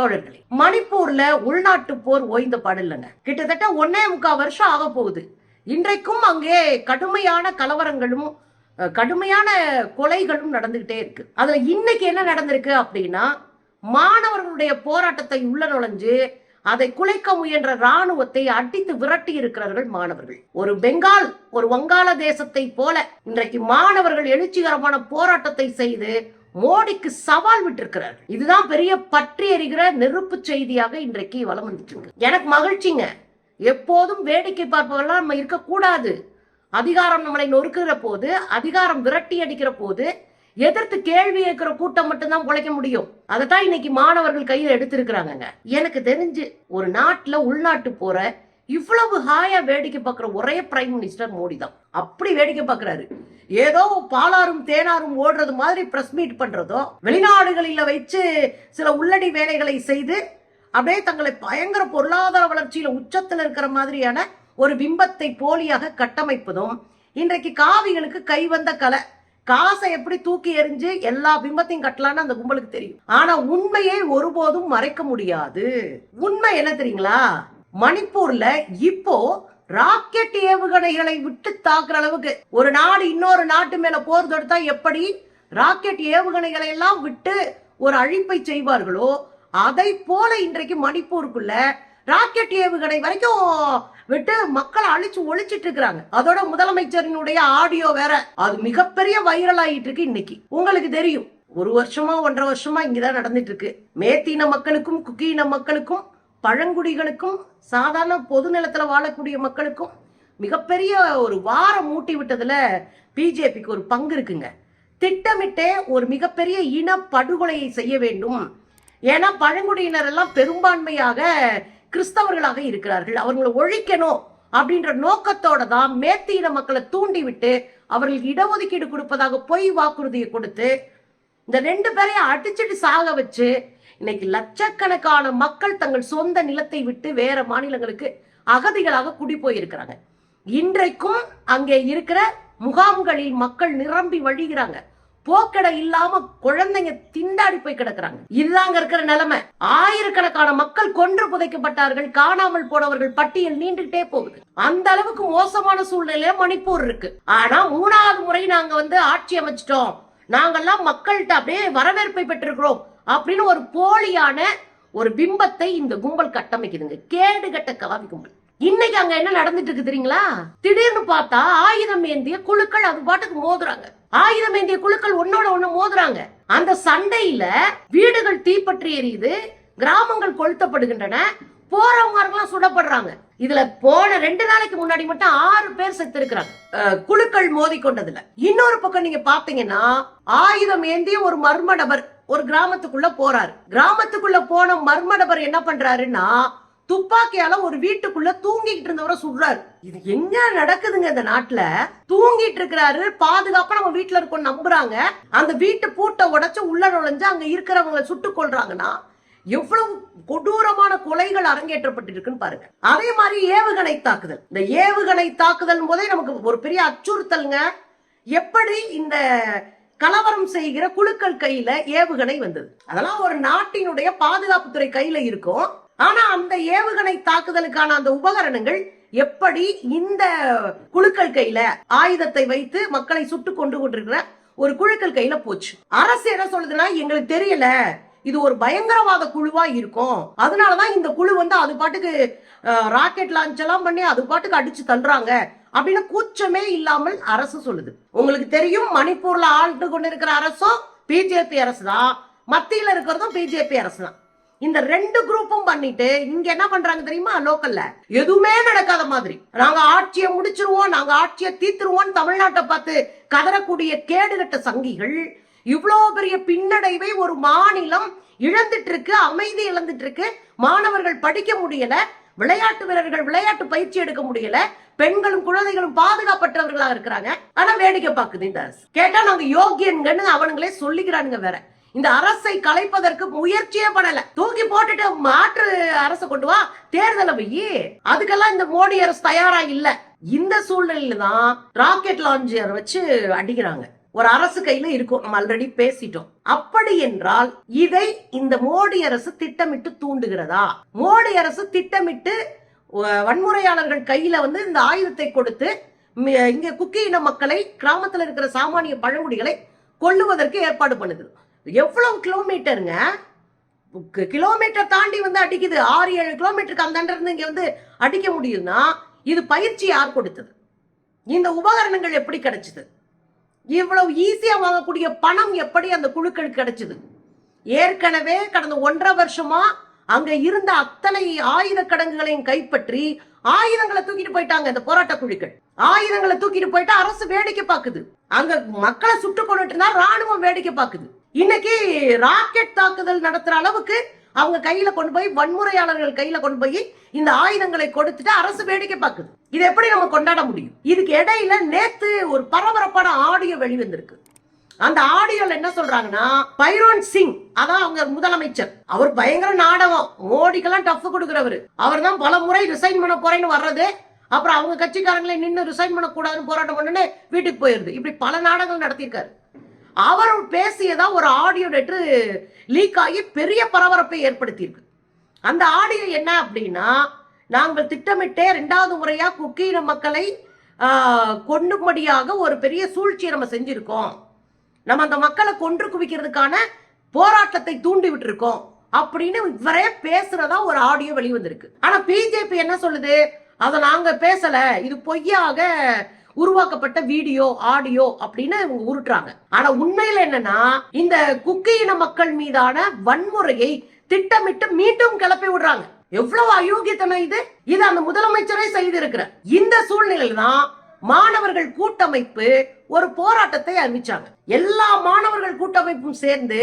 தோழர்களே மணிப்பூர்ல உள்நாட்டு போர் ஓய்ந்த பாடில்லைங்க கிட்டத்தட்ட ஒன்னே முக்கால் வருஷம் ஆக போகுது. இன்றைக்கும் அங்கே கடுமையான கலவரங்களும் கடுமையான கொலைகளும் நடந்துகிட்டே இருக்கு. அதுல இன்னைக்கு என்ன நடந்திருக்கு அப்படின்னா மாணவர்களுடைய போராட்டத்தை உள்ள நுழைஞ்சு அதை குலைக்க முயன்ற ராணுவத்தை அடித்து விரட்டி இருக்கிறார்கள் மாணவர்கள். ஒரு பெங்கால் ஒரு வங்காள தேசத்தை போல இன்றைக்கு மாணவர்கள் எழுச்சிகரமான போராட்டத்தை செய்து மோடிக்கு சவால் விட்டிருக்கிறார். இதுதான் பெரிய பற்றி எறிகிற நெருப்பு செய்தியாக இன்றைக்கு வலம் வந்துட்டு இருக்கு எனக்கு மகிழ்ச்சிங்க. எப்போதும் வேடிக்கை பார்ப்பவர்களாம் நம்ம இருக்கக்கூடாது. அதிகாரம் நம்மளை நொறுக்குகிற போது அதிகாரம் விரட்டி அடிக்கிற போது எதிர்த்து கேள்வி கேட்கிற கூட்டம் மட்டும்தான் உழைக்க முடியும். அதைத்தான் இன்னைக்கு மாணவர்கள் கையில் எடுத்திருக்கிறாங்க எனக்கு தெரிஞ்சு ஒரு நாட்டுல உள்நாட்டு போற இவ்வளவு ஹாயா வேடிக்கை பார்க்குற ஒரே பிரைம் மினிஸ்டர் மோடி தான் அப்படி வேடிக்கை பார்க்குறாரு. ஏதோ பாலாரும் தேனாரும் ஓடுறது மாதிரி ப்ரெஸ் மீட் பண்றதோ வெளிநாடுகளில் வச்சு சில உள்ளடி வேலைகளை செய்து அப்படியே தங்களை பயங்கர பொருளாதார வளர்ச்சியில உச்சத்தில் இருக்கிற மாதிரியான ஒரு பிம்பத்தை போலியாக கட்டமைப்பதும் இன்றைக்கு காவிகளுக்கு கை வந்த கலை. காசை எப்படி தூக்கி எறிஞ்சு எல்லா பிம்பத்தையும் கட்டலான்னு அந்த கும்பலுக்கு தெரியும். ஆனா உண்மையை ஒருபோதும் மறைக்க முடியாது. உண்மை என்ன தெரியுங்களா? மணிப்பூர்ல இப்போ ராக்கெட் ஏவுகணைகளை விட்டு தாக்குற அளவுக்கு. ஒரு நாடு இன்னொரு நாட்டு மேல போர் தொடுத்தா எப்படி ராக்கெட் ஏவுகணைகளை எல்லாம் விட்டு ஒரு அழிப்பை செய்வார்களோ? அதை போல இன்றைக்கு மணிப்பூருக்குள்ள ராக்கெட் ஏவுகணை வரைக்கும் விட்டு மக்களை அழிச்சு ஒழிச்சிட்டு இருக்கிறாங்க. அதோட முதலமைச்சரினுடைய ஆடியோ வேற. அது மிகப்பெரிய வைரல் ஆயிட்டு இருக்கு இன்னைக்கு. உங்களுக்கு தெரியும். ஒரு வருஷமா ஒன்றரை வருஷமா இங்கதான் நடந்துட்டு இருக்கு. மேத்தின மக்களுக்கும் குக்கியின மக்களுக்கும் பழங்குடிகளுக்கும் சாதாரண பொது நிலத்துல வாழக்கூடிய மக்களுக்கும் மிகப்பெரிய ஒரு வாரம் மூட்டி விட்டதுல பிஜேபிக்கு ஒரு பங்கு இருக்குங்க. திட்டமிட்டே ஒரு மிகப்பெரிய இன படுகொலையை செய்ய வேண்டும். ஏன்னா பழங்குடியினர் எல்லாம் பெரும்பான்மையாக கிறிஸ்தவர்களாக இருக்கிறார்கள். அவர்களை ஒழிக்கணும் அப்படின்ற நோக்கத்தோட தான் மேத்தியின மக்களை தூண்டி விட்டு அவர்களுக்கு இடஒதுக்கீடு கொடுப்பதாக பொய் வாக்குறுதியை கொடுத்து இந்த ரெண்டு பேரையும் அடிச்சிட்டு சாக வச்சு இன்னைக்கு லட்சக்கணக்கான மக்கள் தங்கள் சொந்த நிலத்தை விட்டு வேற மாநிலங்களுக்கு அகதிகளாக குடி போயிருக்கிறாங்க இன்றைக்கும் அங்கே இருக்கிற முகாம்களில் மக்கள் நிரம்பி வழிகிறாங்க. போக்கடை இல்லாம குழந்தைங்க திண்டாடி போய் கிடக்குறாங்க. இதுதாங்க இருக்கிற நிலைமை. ஆயிரக்கணக்கான மக்கள் கொன்று புதைக்கப்பட்டார்கள் காணாமல் போனவர்கள் பட்டியல் நீண்டுகிட்டே போகுது. அந்த அளவுக்கு மோசமான சூழ்நிலையில மணிப்பூர் இருக்கு. ஆனா மூணாவது முறை நாங்க வந்து ஆட்சி அமைச்சிட்டோம். நாங்கெல்லாம் மக்கள்கிட்ட அப்படியே வரவேற்பை பெற்றிருக்கிறோம். அப்படின்னு ஒரு போலியான ஒரு பிம்பத்தை இந்த கும்பல் கட்டமைக்குதுங்க. கேடு கட்ட காவி கும்பல். இன்னைக்கு அங்க என்ன நடந்துட்டு இருக்கு தெரியுங்களா? திடீர்னு பார்த்தா ஆயுதம் ஏந்திய குழுக்கள் அது பாட்டுக்கு மோதுறாங்க. ஆயுதம் ஏந்திய குழுக்கள் ஒன்னோட ஒண்ணு மோதுறாங்க. அந்த சண்டையில வீடுகள் தீப்பற்றி எரியுது கிராமங்கள் கொளுத்தப்படுகின்றன போறவங்க எல்லாம் சுடப்படுறாங்க. இதுல போன ரெண்டு நாளைக்கு முன்னாடி மட்டும் ஆறு பேர் செத்து இருக்கிறாங்க குழுக்கள் மோதி கொண்டதுல இன்னொரு பக்கம் நீங்க பாத்தீங்கன்னா ஆயுதம் ஏந்திய ஒரு மர்ம நபர் ஒரு கிராமத்துக்குள்ள போறாரு. கிராமத்துக்குள்ள போன மர்ம நபர் என்ன பண்றாருன்னா துப்பாக்கியால ஒரு வீட்டுக்குள்ள தூங்கிட்டு இருந்தவரை சுடுறாரு. இது எங்க நடக்குதுங்க இந்த நாட்டுல? தூங்கிட்டு இருக்கிறாரு பாதுகாப்பா நம்ம வீட்டுல இருக்கோம் நம்புறாங்க. அந்த வீட்டு பூட்டை உடைச்சு உள்ள நுழைஞ்சு அங்க இருக்கிறவங்களை சுட்டுக் கொள்றாங்கன்னா எவ்வளவு கொடூரமான கொலைகள் அரங்கேற்றப்பட்டிருக்குன்னு பாருங்க. அதே மாதிரி ஏவுகணை தாக்குதல். இந்த ஏவுகணை தாக்குதல் போதே நமக்கு ஒரு பெரிய அச்சுறுத்தல்ங்க. எப்படி இந்த கலவரம் செய்கிற குழுக்கள் கையில ஏவுகணை வந்தது. அதெல்லாம் ஒரு நாட்டினுடைய பாதுகாப்புத்துறை கையில இருக்கும். ஆனா அந்த ஏவுகணை தாக்குதலுக்கான அந்த உபகரணங்கள் எப்படி இந்த குழுக்கள் கையில ஆயுதத்தை வைத்து மக்களை சுட்டு கொண்டு கொண்டிருக்கிற ஒரு குழுக்கள் கையில போச்சு. அரசு என்ன சொல்லுதுன்னா எங்களுக்கு தெரியல. இது ஒரு பயங்கரவாத குழுவா இருக்கும். அதனாலதான் இந்த குழு வந்து அது பாட்டுக்கு ராக்கெட் லான்ச் எல்லாம் பண்ணி அது பாட்டுக்கு அடிச்சு தள்ளுறாங்க. அப்படின்னு கூச்சமே இல்லாமல் அரசு சொல்லுது. உங்களுக்கு தெரியும் மணிப்பூர்ல கொண்டு கொண்டிருக்கிற அரசும் பிஜேபி அரசு தான். மத்தியில் இருக்கிறதும் பிஜேபி அரசு தான். இந்த ரெண்டு குரூப்பும் பண்ணிட்டு இங்க என்ன பண்றாங்க தெரியுமா? லோக்கல்ல. எதுவுமே நடக்காத மாதிரி. நாங்க ஆட்சியை முடிச்சிருவோம் நாங்க ஆட்சியை தீத்துருவோம் தமிழ்நாட்டை பார்த்து கதறக்கூடிய கேடுகட்ட சங்கிகள் இவ்வளோ பெரிய பின்னடைவை ஒரு மாநிலம் இழந்துட்டு இருக்கு அமைதி இழந்துட்டு இருக்கு. மாணவர்கள் படிக்க முடியல விளையாட்டு வீரர்கள் விளையாட்டு பயிற்சி எடுக்க முடியல. பெண்களும் குழந்தைகளும் பாதுகாப்பற்றவர்களா இருக்கிறாங்க. ஆனா வேடிக்கை பார்க்குது இந்த அரசு. கேட்டா நாங்க யோகியன்கன்னு அவனுங்களே சொல்லிக்கிறானுங்க வேற. இந்த அரசை கலைப்பதற்கு முயற்சியே பண்ணல. தூக்கி போட்டுட்டு மாற்று அரசு கொண்டு வா தேர்தலை போய் அதுக்கெல்லாம் இந்த மோடி அரசு தயாரா இல்ல. இந்த சூழ்நிலையில தான் ராக்கெட் லான்ச்சர் வச்சு அடிக்கிறாங்க. ஒரு அரசு கையில இருக்கும். நம்ம ஆல்ரெடி பேசிட்டோம். அப்படி என்றால் இதை இந்த மோடி அரசு திட்டமிட்டு தூண்டுகிறதா? மோடி அரசு திட்டமிட்டு வ- வன்முறையாளர்கள் கையில வந்து இந்த ஆயுதத்தை கொடுத்து இங்க குக்கி இன மக்களை கிராமத்துல இருக்கிற சாமானிய பழங்குடிகளை கொல்லுவதற்கு ஏற்பாடு பண்ணுது. எவ்வளவு கிலோமீட்டருங்க? கிலோமீட்டர் தாண்டி வந்து அடிக்குது. ஆறு ஏழு கிலோமீட்டருக்கு அந்த இருந்து இங்க வந்து அடிக்க முடியும்னா இது பயிற்சி யார் கொடுத்தது? இந்த உபகரணங்கள் எப்படி கிடைச்சது? இவ்வளவு ஈஸியா வாங்கக்கூடிய பணம் எப்படி அந்த குழுக்களுக்கு கிடைச்சது? ஏற்கனவே கடந்த ஒன்றரை வருஷமா அங்க இருந்த அத்தனை ஆயுத கடங்குகளையும் கைப்பற்றி ஆயுதங்களை தூக்கிட்டு போயிட்டாங்க இந்த போராட்ட குழுக்கள். ஆயுதங்களை தூக்கிட்டு போயிட்டு அரசு வேடிக்கை பார்க்குது. அங்க மக்களை சுட்டு கொண்டுட்டு இருந்தா ராணுவம் வேடிக்கை பார்க்குது. இன்னைக்கு ராக்கெட் தாக்குதல் நடத்துற அளவுக்கு அவங்க கையில கொண்டு போய் வன்முறையாளர்கள் கையில கொண்டு போய் இந்த ஆயுதங்களை கொடுத்துட்டு அரசு வேடிக்கை பார்க்குது. இது எப்படி நம்ம கொண்டாட முடியும்? இதுக்கு இடையில நேத்து ஒரு பரபரப்பான ஆடியோ வெளிவந்திருக்கு. அந்த ஆடியோல என்ன சொல்றாங்கன்னா பைரோன் சிங் அதான் அவங்க முதலமைச்சர் அவர் பயங்கர நாடகம் மோடிக்கெல்லாம் டஃப் கொடுக்குறவர். அவர் தான் பல முறை ரிசைன் பண்ண போறேன்னு வர்றது அப்புறம் அவங்க கட்சிக்காரங்களே நின்று ரிசைன் பண்ணக்கூடாதுன்னு போராட்டம் பண்ணுன்னு வீட்டுக்கு போயிருது. இப்படி பல நாடகங்கள் நடத்தியிருக்காரு. அவர் பேசியதா ஒரு ஆடியோ நெட்டு லீக் ஆகி பெரிய பரபரப்பை ஏற்படுத்தியிருக்கு. அந்த ஆடியோ என்ன அப்படின்னா நாங்கள் திட்டமிட்டே ரெண்டாவது முறையாக குக்கீன மக்களை ஆஹ், கொண்டுபடியாக ஒரு பெரிய சூழ்ச்சியை நம்ம செஞ்சுருக்கோம். நம்ம அந்த மக்களை கொன்று குவிக்கிறதுக்கான போராட்டத்தை தூண்டி விட்டுருக்கோம் அப்படின்னு இவரே பேசுறதா ஒரு ஆடியோ வெளிவந்திருக்கு. ஆனா பிஜேபி என்ன சொல்லுது? அதை நாங்க பேசல. இது பொய்யாக உருவாக்கப்பட்ட வீடியோ ஆடியோ அப்படின்னு இவங்க உருட்டுறாங்க. ஆனா உண்மையில என்னன்னா இந்த குக்கி இன மக்கள் மீதான வன்முறையை திட்டமிட்டு மீண்டும் கிளப்பி விடுறாங்க. எவ்வளவு அயோக்கியத்தனை இது? இது அந்த முதலமைச்சரே செய்திருக்கிற. இந்த சூழ்நிலையில தான் மாணவர்கள் கூட்டமைப்பு ஒரு போராட்டத்தை அறிவிச்சாங்க. எல்லா மாணவர்கள் கூட்டமைப்பும் சேர்ந்து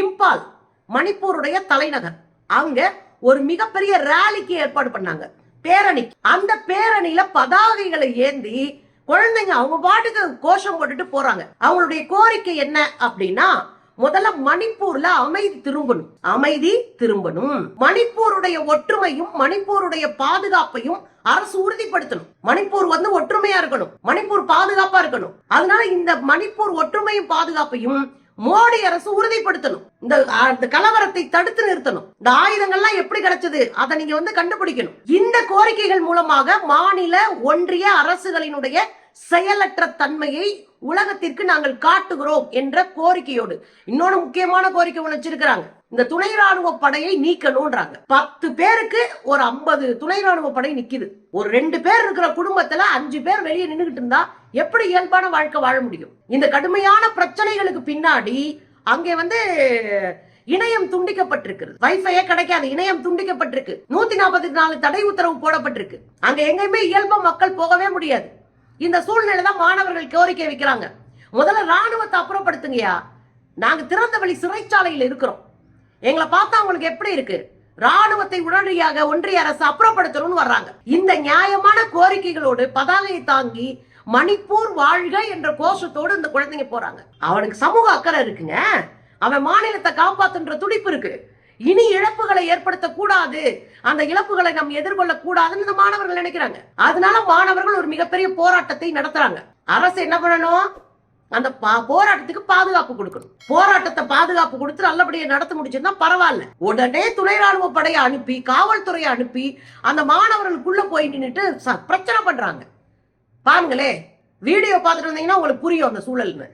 இம்பால் மணிப்பூருடைய தலைநகர் அங்க ஒரு மிகப்பெரிய ரேலிக்கு ஏற்பாடு பண்ணாங்க. பேரணி அந்த பேரணியில பதாகைகளை ஏந்தி குழந்தைங்க அவங்க பாட்டுக்கு கோஷம் போட்டுட்டு போறாங்க. அவங்களுடைய கோரிக்கை என்ன அப்படின்னா முதல்ல மணிப்பூர்ல அமைதி திரும்பணும். அமைதி திரும்பணும். மணிப்பூருடைய ஒற்றுமையும் மணிப்பூருடைய பாதுகாப்பையும் அரசு உறுதிப்படுத்தணும். மணிப்பூர் வந்து ஒற்றுமையா இருக்கணும். மணிப்பூர் பாதுகாப்பா இருக்கணும். அதனால இந்த மணிப்பூர் ஒற்றுமையும் பாதுகாப்பையும் மோடி அரசு உறுதிப்படுத்தணும். இந்த கலவரத்தை தடுத்து நிறுத்தணும். இந்த ஆயுதங்கள்லாம் எப்படி கிடைச்சது? அதை நீங்க வந்து கண்டுபிடிக்கணும். இந்த கோரிக்கைகள் மூலமாக மாநில ஒன்றிய அரசுகளினுடைய செயலற்ற தன்மையை உலகத்திற்கு நாங்கள் காட்டுகிறோம் என்ற கோரிக்கையோடு. இன்னொன்னு முக்கியமான கோரிக்கை ஒன்று வச்சிருக்கிறாங்க. இந்த துணை ராணுவ படையை நீக்கணும்ன்றாங்க. பத்து பேருக்கு ஒரு ஐம்பது துணை ராணுவ படை நிக்குது. ஒரு ரெண்டு பேர் இருக்கிற குடும்பத்துல அஞ்சு பேர் வெளியே நின்றுகிட்டு இருந்தா எப்படி இயல்பான வாழ்க்கை வாழ முடியும்? இந்த கடுமையான பிரச்சனைகளுக்கு பின்னாடி அங்கே வந்து இணையம் துண்டிக்கப்பட்டிருக்கிறது. வைஃபையே கிடைக்காது இணையம் துண்டிக்கப்பட்டிருக்கு. நூத்தி நாற்பத்தி நாலு தடை உத்தரவு போடப்பட்டிருக்கு. அங்க எங்கேயுமே இயல்பா மக்கள் போகவே முடியாது. இந்த சூழ்நிலை தான் மாணவர்கள் கோரிக்கை வைக்கிறாங்க. முதல்ல ராணுவத்தை அப்புறப்படுத்துங்கயா நாங்க திறந்த வழி சிறைச்சாலையில் இருக்கிறோம். எங்களை பார்த்தா உங்களுக்கு எப்படி இருக்கு? ராணுவத்தை உடனடியாக ஒன்றிய அரசு அப்புறப்படுத்தணும்னு வர்றாங்க. இந்த நியாயமான கோரிக்கைகளோடு பதாகையை தாங்கி மணிப்பூர் வாழ்க என்ற கோஷத்தோடு இந்த குழந்தைங்க போறாங்க. அவனுக்கு சமூக அக்கறை இருக்குங்க. அவன் மாநிலத்தை காப்பாத்துன்ற துடிப்பு இருக்கு. இனி இழப்புகளை ஏற்படுத்த கூடாது அந்த இழப்புகளை நம்ம எதிர்கொள்ள கூடாதுன்னு இந்த மாணவர்கள் நினைக்கிறாங்க. அதனால மாணவர்கள் ஒரு மிகப்பெரிய போராட்டத்தை நடத்துறாங்க. அரசு என்ன பண்ணணும்? அந்த பா- போராட்டத்துக்கு பாதுகாப்பு கொடுக்கணும் போராட்டத்தை பாதுகாப்பு கொடுத்து நல்லபடியா நடத்த முடிச்சிருந்தா பரவாயில்ல உடனே துணை ராணுவ படையை அனுப்பி காவல்துறையை அனுப்பி அந்த மாணவர்களுக்குள்ள போய் நின்னுட்டு ச- பிரச்சனை பண்றாங்க பாருங்களே வீடியோ பார்த்துட்டு வந்தீங்கன்னா உங்களுக்கு புரியும் அந்த சூழல்னு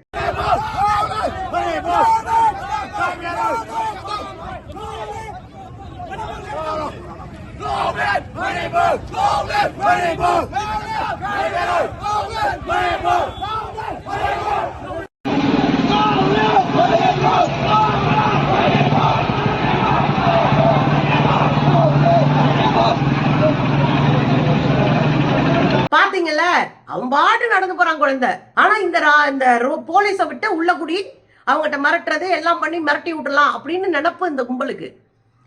பாத்தீங்கல்ல அவன் பாட்டு நடந்து போறான் குழந்தை. ஆனா இந்த ரா- இந்த ரோ- போலீஸை விட்டு உள்ள கூடி அவங்ககிட்ட மிரட்டுறது எல்லாம் பண்ணி மிரட்டி விடலாம் அப்படின்னு நினப்பு இந்த கும்பலுக்கு.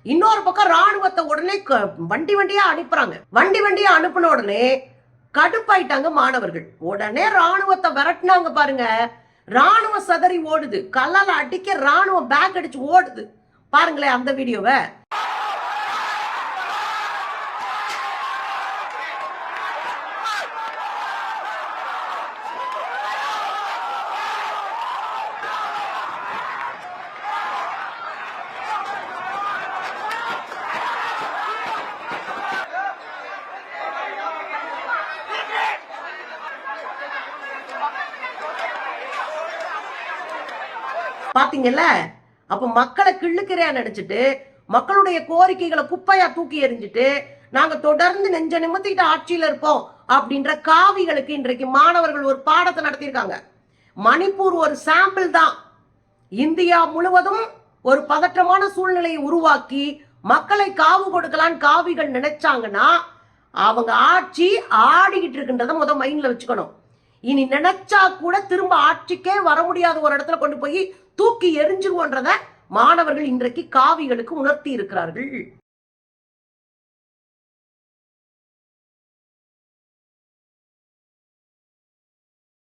இன்னொரு பக்கம் ராணுவத்தை உடனே க- வண்டி வண்டியா அனுப்புறாங்க. வண்டி வண்டியா அனுப்பின உடனே கடுப்பாயிட்டாங்க மாணவர்கள். உடனே ராணுவத்தை விரட்டினாங்க பாருங்க. ராணுவ சதறி ஓடுது. கல்லால அடிக்க ராணுவம் பேக் அடிச்சு ஓடுது. பாருங்களேன் அந்த வீடியோவை. பாத்தீங்கல்ல? அப்ப மக்களை கிள்ளுக்கிறையா நினைச்சிட்டு மக்களுடைய கோரிக்கைகளை குப்பையா தூக்கி எறிஞ்சிட்டு நாங்க தொடர்ந்து நெஞ்ச நிமித்திட்டு ஆட்சியில இருப்போம் அப்படின்ற காவிகளுக்கு இன்றைக்கு மாணவர்கள் ஒரு பாடத்தை நடத்தியிருக்காங்க. மணிப்பூர் ஒரு சாம்பிள் தான். இந்தியா முழுவதும் ஒரு பதற்றமான சூழ்நிலையை உருவாக்கி மக்களை காவு கொடுக்கலான்னு காவிகள் நினைச்சாங்கன்னா அவங்க ஆட்சி ஆடிக்கிட்டு இருக்குன்றத முத மைண்ட்ல வச்சுக்கணும். இனி நினைச்சா கூட திரும்ப ஆட்சிக்கே வர முடியாத ஒரு இடத்துல கொண்டு போய் தூக்கி எரிஞ்சிருவோன்றத மாணவர்கள் இன்றைக்கு காவிகளுக்கு உணர்த்தி இருக்கிறார்கள்.